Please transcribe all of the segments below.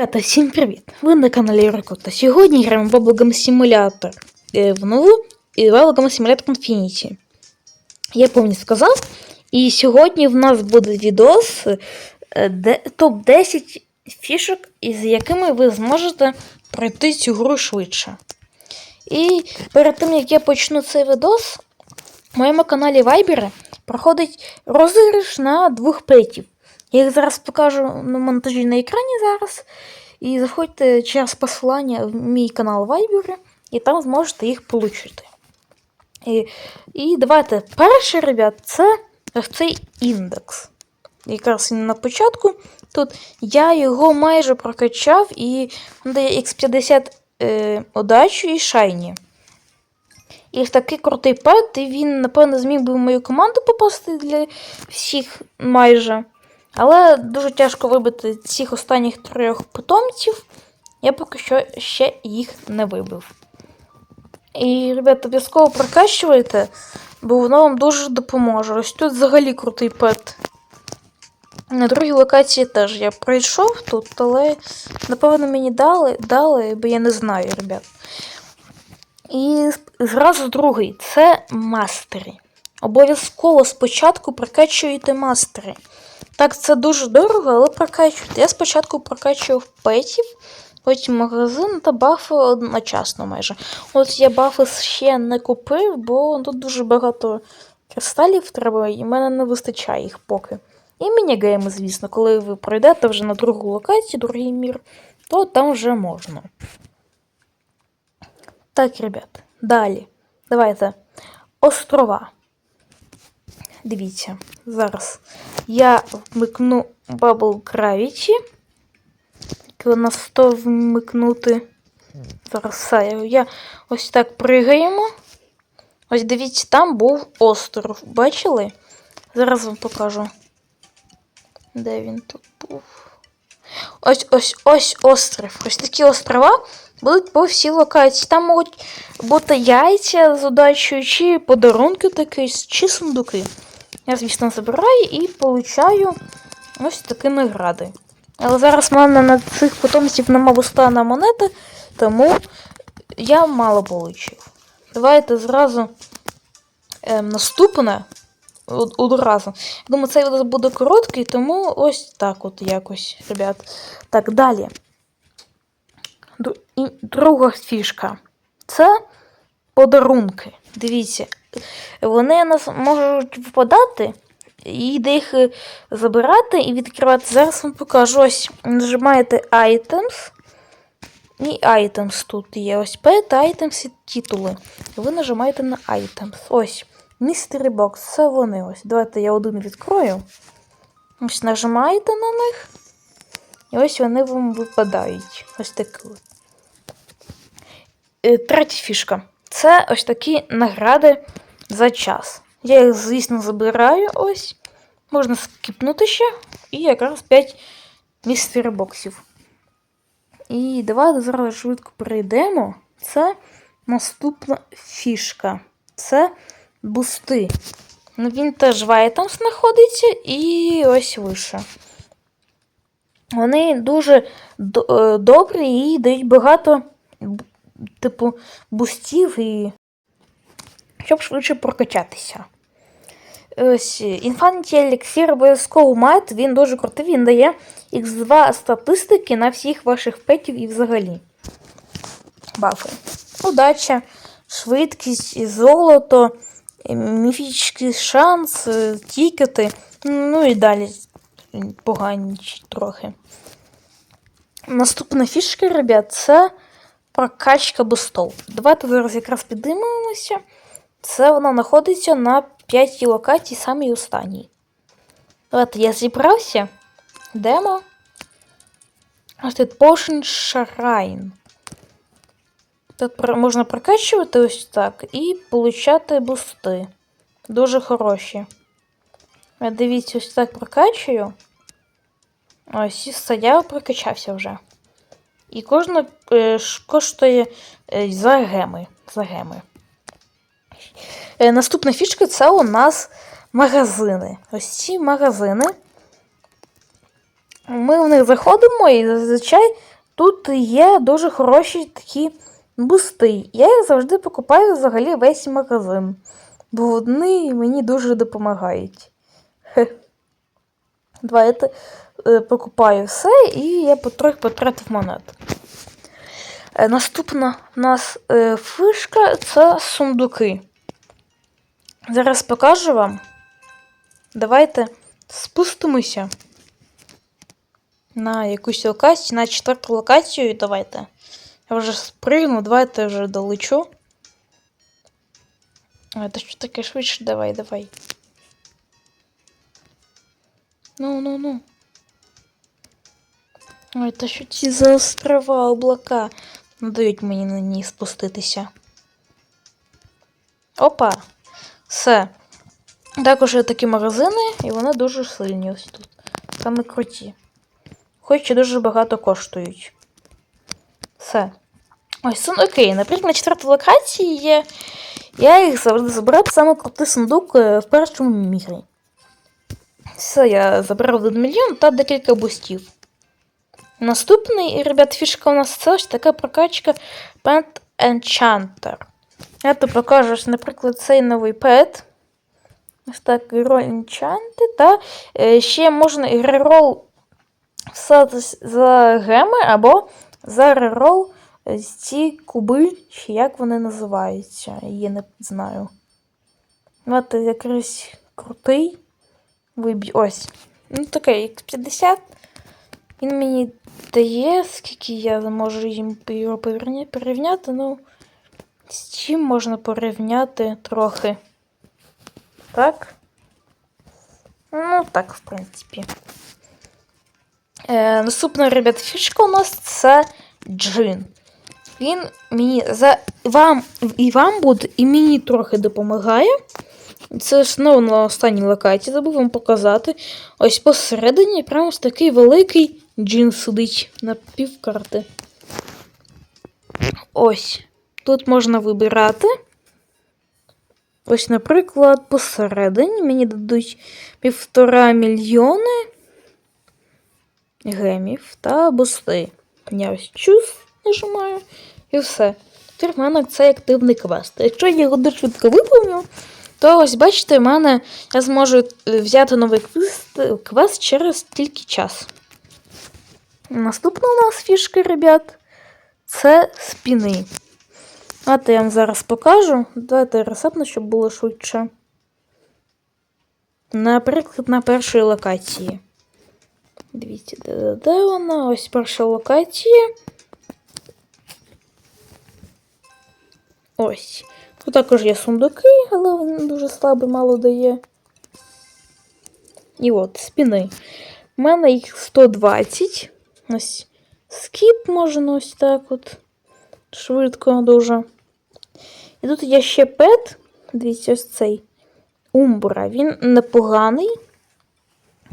Ребята, всім привіт! Ви на каналі Юрко. Та сьогодні граємо в Bubblegum Simulator е, в нову і Bubblegum Simulator Infinity. Я повністю сказав. І сьогодні в нас буде відос е, де, топ-10 фішок, із якими ви зможете пройти цю гру швидше. І перед тим як я почну цей відос, в моєму каналі Viber проходить розіграш на двох петів. Я їх зараз покажу на монтажі на екрані зараз. І заходьте через посилання в мій канал Viber, і там зможете їх отримати. І, і давайте перший, ребят, це цей індекс. Якраз він на початку. Тут я його майже прокачав і дає X50 е, удачу і шайні. І такий крутий пет, і він, напевно, зміг би в мою команду попасти для всіх майже. Але дуже тяжко вибити цих останніх трьох питомців. Я поки що ще їх не вибив. І, ребята, обов'язково прокачуйте, бо воно вам дуже допоможе. Ось тут взагалі крутий пет. На другій локації теж я пройшов тут, але, напевно, мені дали, дали, бо я не знаю, ребят. І зразу другий це мастери. Обов'язково спочатку прокачуєте мастери. Так, це дуже дорого, але прокачуйте. Я спочатку прокачував петів, потім магазин та бафи одночасно майже. От я бафи ще не купив, бо тут дуже багато кристалів треба, і в мене не вистачає їх поки. І мінігейми, звісно, коли ви пройдете вже на другу локацію, другий мір, то там вже можна. Так, ребят, далі. Давайте. Острова. Дивіться, зараз я вмикну Bubble Gravity. Коли на 100 вмикнути. Зараз я ось так пригаємо. Ось дивіться, там був остров. Бачили? Зараз вам покажу. Де він тут був? Ось ось ось остров. Ось такі острова будуть по всій локації. Там можуть бути яйця з удачею, чи подарунки такі, чи сундуки. Я, звісно, забираю і получаю ось такі награди. Але зараз в мене на цих потомців нема вустана монети, тому я мало получив. Давайте зразу е, наступне одразу. Думаю, цей відео буде короткий, тому ось так от якось, ребят. Так, далі. Друга фішка. Це подарунки. Дивіться, вони нас можуть впадати, і де їх е, забирати і відкривати. Зараз вам покажу. Ось нажимаєте Items. І Items тут є. Ось Pet, Items і титули. Ви нажимаєте на Items. Ось. Mystery Box. Це вони ось. Давайте я один відкрою. Ось нажимаєте на них. І ось вони вам випадають. Ось такі. Е, Третя фішка. Це ось такі награди за час. Я їх, звісно, забираю ось. Можна скіпнути ще. І якраз 5 містері боксів. І давайте зараз швидко перейдемо. Це наступна фішка. Це бусти. Ну, Він теж в items знаходиться і ось вище. Вони дуже е, добрі і дають багато, типу, бустів і щоб швидше прокачатися. Ось Infinity Elixir обов'язково маєте, він дуже крутий, він дає X2 статистики на всіх ваших петів і взагалі. Бафи. Удача, швидкість, золото, міфічний шанс, е, тікети, ну і далі погані трохи. Наступна фішка, ребят, це прокачка бустов. Давайте зараз якраз підіймемося. Це вона знаходиться на п'ятій локації, самій останній. Давайте я зібрався. Йдемо. Ось тут Potion Shrine. Тут можна прокачувати ось так і получати бусти. Дуже хороші. Дивіться, ось так прокачую. Ось і я прокачався вже. І кожна е, коштує е, за геми. За геми. Е, Наступна фішка це у нас магазини. Ось ці магазини. Ми в них заходимо і зазвичай тут є дуже хороші такі бусти. Я їх завжди покупаю взагалі весь магазин. Бо вони мені дуже допомагають. Хе. Давайте е, покупаю все і я потрохи потратив монет. Е, наступна в нас е, фишка це сундуки. Зараз покажу вам. Давайте спустимося на якусь локацію, на четверту локацію. Давайте. Я вже спригну, давайте вже долечу. Та що таке швидше? Давай, давай. Ну, ну, ну. Ой, та що ці за острова, облака не дають мені на ній спуститися. Опа! Все. Також є такі магазини, і вони дуже сильні ось тут. Саме круті. Хоч і дуже багато коштують. Все. Ось сундуки. Наприклад, на четвертій локації є. Я їх забирав саме крутий сундук е, в першому мірі. Все, я забрав 1 мільйон та декілька бустів. Наступний, ребят, фішка у нас це ось така прокачка Pet Enchanter. Я тут покажу, наприклад, цей новий пет. Ось так, роль Enchanted, та е, ще можна і рерол за геми або за рерол ці куби, чи як вони називаються, я не знаю. От якийсь крутий вибій. Ось. Ну такий, як 50. Він мені дає, скільки я можу їм його порівняти. Ну, з чим можна порівняти трохи. Так? Ну, так, в принципі. Е, наступна, ребят, фішка у нас це джин. Він мені за вам і вам буде, і мені трохи допомагає. Це знову на останній локації, забув вам показати. Ось посередині прямо ось такий великий джин сидить на півкарти. Ось. Тут можна вибирати. Ось, наприклад, посередині мені дадуть півтора мільйони гемів та бусти. Я ось чув, нажимаю, і все. Тепер в мене це активний квест. Якщо я його дуже швидко виповню, то ось бачите, в мене я зможу е, взяти новий квест, квест через тільки час. Наступна у нас фішка, ребят, це спіни. От я вам зараз покажу. Давайте ресепну, щоб було швидше. Наприклад, на першій локації. Дивіться, де, де вона? Ось перша локація. Ось. Тут також є сундуки, але він дуже слабий, мало дає. І от, спіни. У мене їх 120. Ось скіп можна ось так от. Швидко дуже. І тут є ще пет. Дивіться, ось цей Умбра. Він непоганий,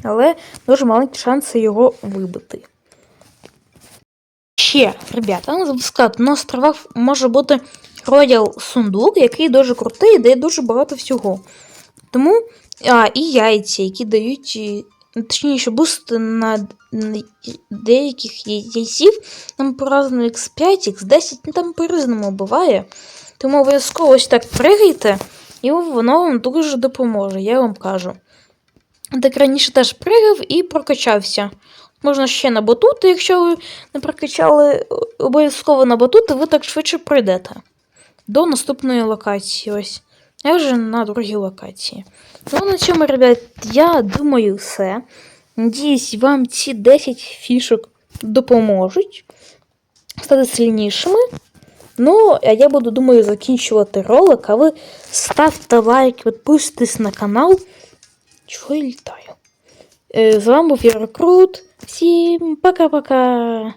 але дуже маленькі шанси його вибити. Ще, ребята, сказати, на островах може бути роял сундук, який дуже крутий і дає дуже багато всього. Тому а, і яйця, які дають, точніше, буст на, деяких яй- яйців, там по-разному X5, X10, ну там по-різному буває. Тому обов'язково ось так пригайте, і воно вам дуже допоможе, я вам кажу. Так раніше теж пригав і прокачався. Можна ще на батути, якщо ви не прокачали обов'язково на батути, ви так швидше пройдете. До наступної локації. Ось. Я вже на другій локації. Ну, на цьому, ребят, я думаю, все. Надіюсь, вам ці 10 фішок допоможуть стати сильнішими. Ну, а я буду, думаю, закінчувати ролик, а ви ставте лайк, підписуйтесь на канал. Чого я літаю? Е, З вами був Єрокрут. Всім пока-пока!